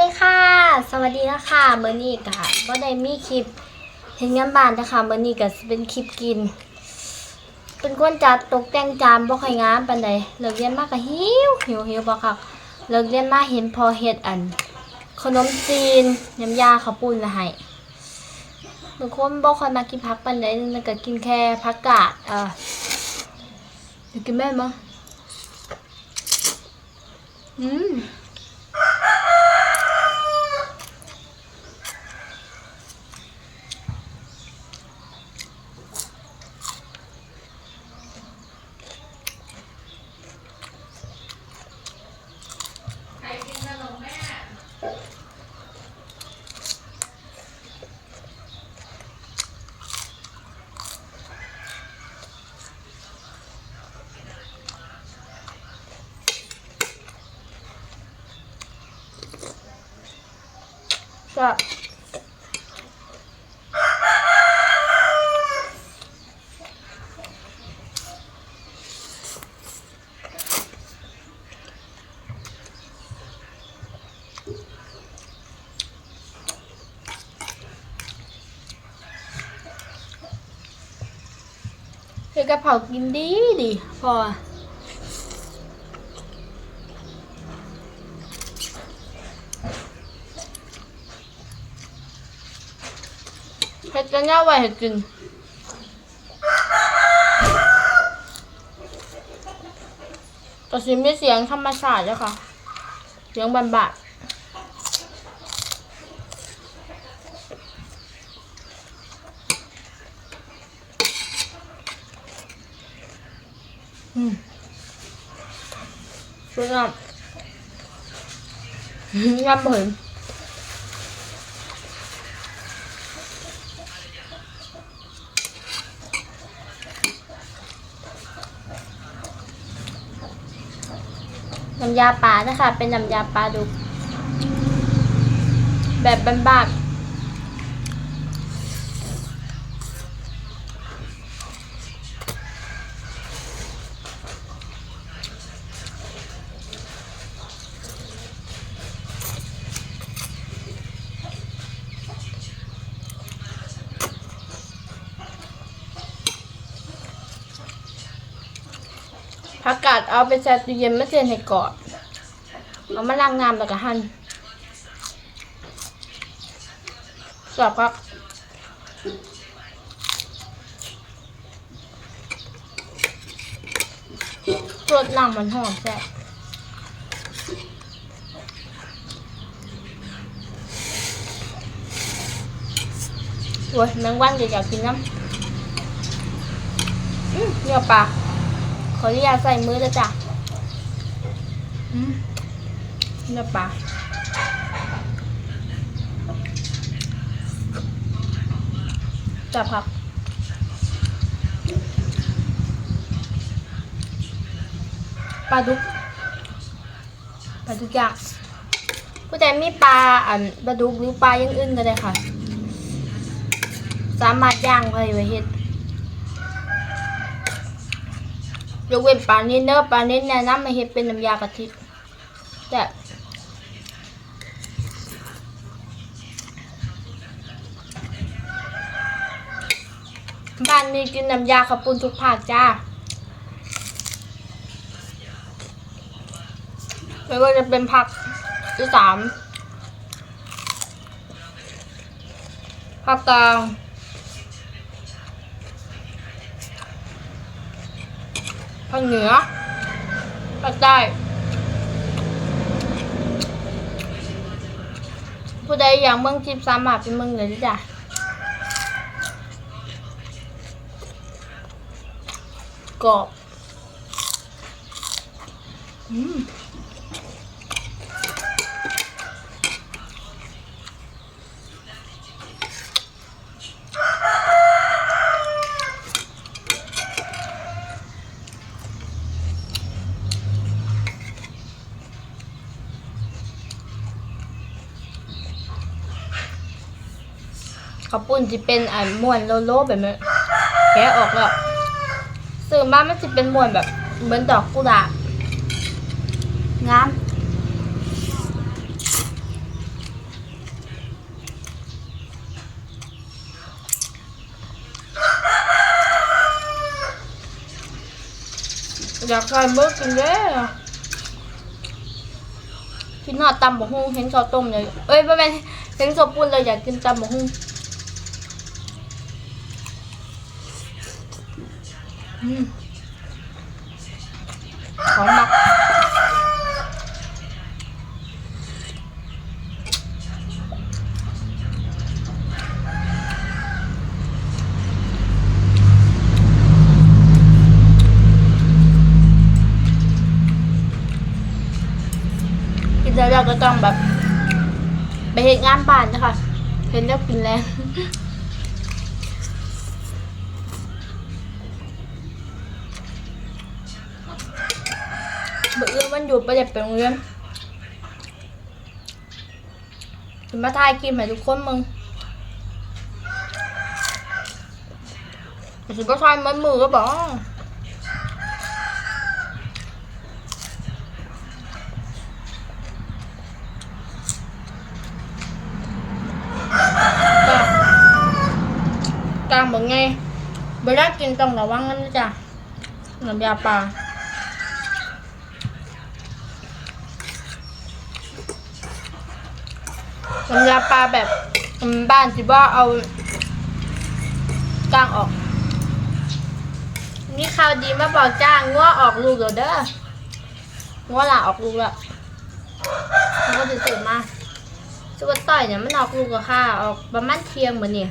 ดีค่ะ สวัสดีนะคะเมื่อนี้กะก็ได้มีคลิปเห็นงานบ้านนะคะเมื่อนี้ก็เป็นคลิปกิน เป็นคนจัดตกแต่งจานบ่ค่อยงามปานใดเลิกเรียนมากก็หิวหิวหิวบ่ค่ะเลิกเรียนมาเห็นพอเฮ็ดอัน ขนมจีนน้ำยาข้าวปุ้นละให้บางคนบ่ค่อยมากินผักปานใดมันก็กินแค่ผักกาดเอ่ออยากกินแม่นบ่อืม ก็เฮ็ดกะเพรากินดีดีพอ ฮ็ดกันย่าไว้ให้กินก็สิมีเสียงธรรมชาติเลยค่ะ เสียงบันบาดอืมสวยงามงามบ่เห็นำยาปลานะคะ เป็นน้ำยาปลาดุกแบบบ้านๆ ผักกาดเอาไปแช่ตู้เย็นไม่เสียนให้กรอบเอามาล้างน้ำแล้วก็หั่นกรอบครับรสน้ำมันหอมแซ่บโอ้ยแมงวันอยากกินน้ำเนื้อปลา ขออนุญาตใส่มือเลยจ้ะอืมเนื้อปลาจับครับปลาดุกปลาดุกย่างผู้ใดมีปลาอันปลาดุกหรือปลาอย่างอื่นก็ได้ค่ะ สามารถย่างไปไว้เฮ็ด ยกเว้นปลาเน้นเนอะปลาเน้นแนะนำมาเฮ็ดเป็นน้ำยากะทิแต่บ้านนี้กินน้ำยาข้าวปุ้นทุกภาคจ้าไม่ว่าจะเป็นผักที่สามภาคกลาง ภาคเหนือภาคใต้ผู้ใดอยากเมืองทิพย์สามารถเป็นเมืองเลยจ้ะกรอบ อืม ปุ่นจะเป็นอ่านมวนโลโลแบบนี้แกะออกแล้วสื่อมามันจะเป็นมวนแบบ เหมือนดอกกุหลาบงามอยากได้เบอร์กินเด้อกินหอดตำบกฮุ้งเห็นข้ต้มเลย เอ้ยไม่เป็นเห็นข้ปุ้นเลยอยากกินตำบกฮุ้ง อืมหมมากกินแล้วเราก็ต้องแบบ ไปเห็นงานบ้านนะคะ เห็นแล้วกินแล้ว เมื่อวันหยุดไปเด็กไปโรงเรียนถึงมาทายคลิปให้ทุกคนมึงถึงมาทายมันมือก็บอกกลางบอกไงเวลากินต้องระวังกันนะจ๊ะน้ำยาปลา น้ำยาปลาแบบบ้านจิว่าเอากลางออก นี่ข่าวดีมาบอกจ้างงัวออกลูกแล้วเด้องัวหลาออกลูกแล้วมันก็ตื่นมาสุกต่อยเนี่ยมันออกลูกกับข้าออกประมาณเที่ยงเหมือนเนี่ย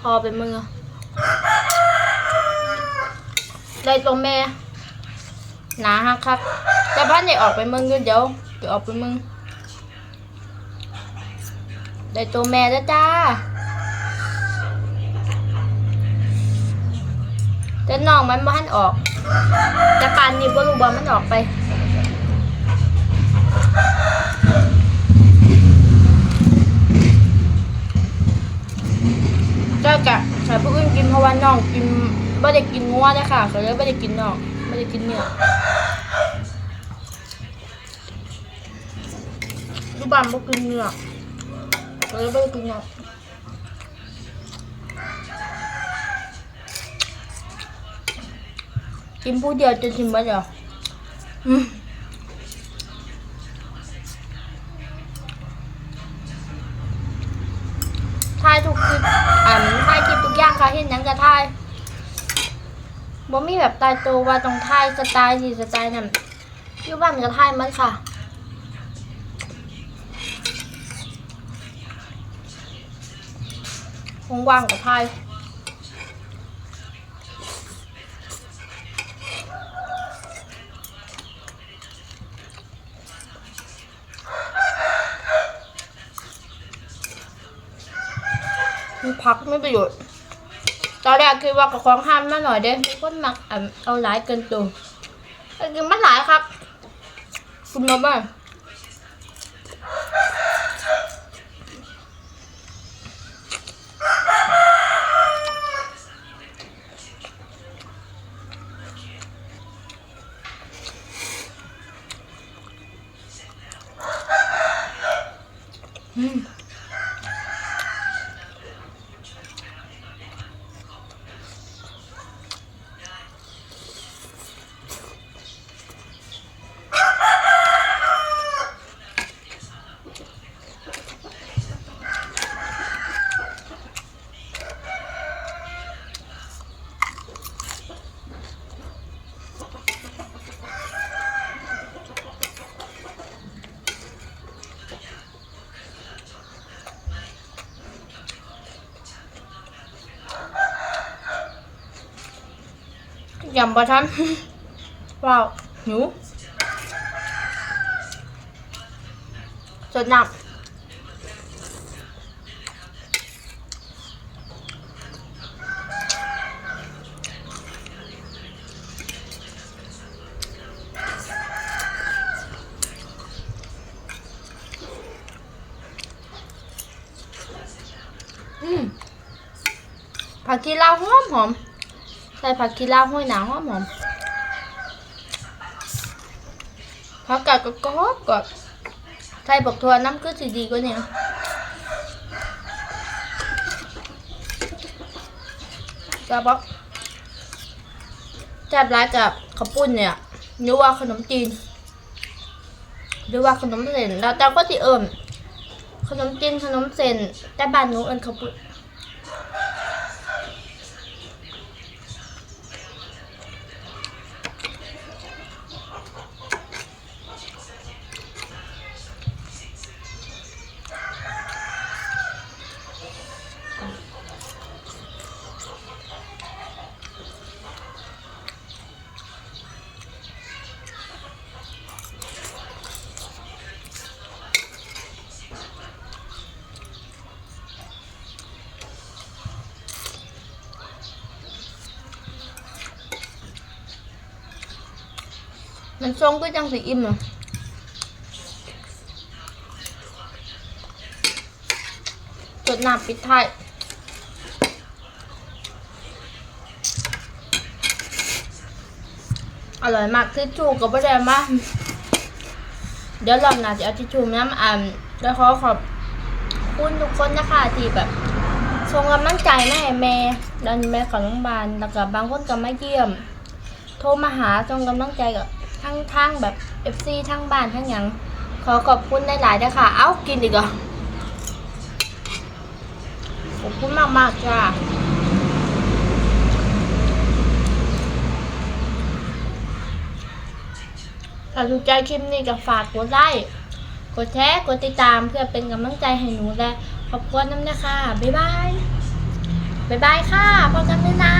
พอเป็นมือได้ตัวแม่หนาฮักครับ แต่บ้านเนี่ยออกไปเมืองเดี๋ยวเดี๋ยวออกไปเมือง ได้ตัวแม่แล้วจ้า แต่น้องมันบ้านออก แต่ปานนี้บ่รู้ว่ามันออกไปเจ้ากะใส่ผู้อื่นกินเพราะว่าน้องกินไม่ได้กินงัวเลยค่ะก็เลยไม่ได้กินน้องไม่ได้กินเนื้อลูกบ้านบ่กินเนื้อ เออไปกินอะกินผู้เดียวจะชิมบ้าเหรออืมทายทุกคลิปอ่านทายคลิปทุกอย่างค่ะเห็นหยังก็ทายบ่มีแบบตายตัวว่าต้องทายสไตล์นี่สไตล์นั่นอยู่บ้านก็ทายมันค่ะ ว่างๆกับพายมีพักไม่ประโยชน์ ตอนแรกคิดว่ากับของห้ามมาหน่อยเด้ทุกคนมักเอาหลายเกินตัวแต่กินมันหลายครับ คุณมาบ้าง อืม ยำปลาทัน ว้าวหิวสดน้ำผักกีลาวหอมหอม ใส่ผักกีลาห้วยหนาวหอมหอมผักกาดก็กรอบกรอบใส่บักถั่วน้ำก็สิดีกว่านี้จะบอกจับร้ายกับข้าวปุ้นเนี่ยหรือว่าขนมจีนหรือว่าขนมเส้นแล้วแต่ก็ที่เอิ่มขนมจีนขนมเส้นแต่บ้านหนูเอิ้นข้าวปุ้น มันทรงก็จังสีอิ่มอะจดหน้ำปิดท้ายอร่อยมากทิชชู่ก็ไม่ได้มากเดี๋ยวลองนะจะเอาทิชชู่น้ำอ่านแล้วขอขอบคุณทุกคนนะคะที่แบบส่งกำลังใจแมาให้แม่ดันแม่ของโรงพยาบาลแล้วก็บางคนก็มาเยี่ยม โทรมาหาส่งกำลังใจกับ ทั้งทั้งแบบ FC ทั้งบ้านทั้งหยังขอขอบคุณหลายๆด้วยค่ะ เอ้ากินอีกเหรอขอบคุณมากมากจ้าถ้าถูกใจคลิปนี้ก็ฝากกดไลค์กดแชร์กดติดตามเพื่อเป็นกำลังใจให้หนูและขอบคุณน้ำนะคะ บ๊ายบาย บ๊ายบายค่ะพบกันด้วยนะ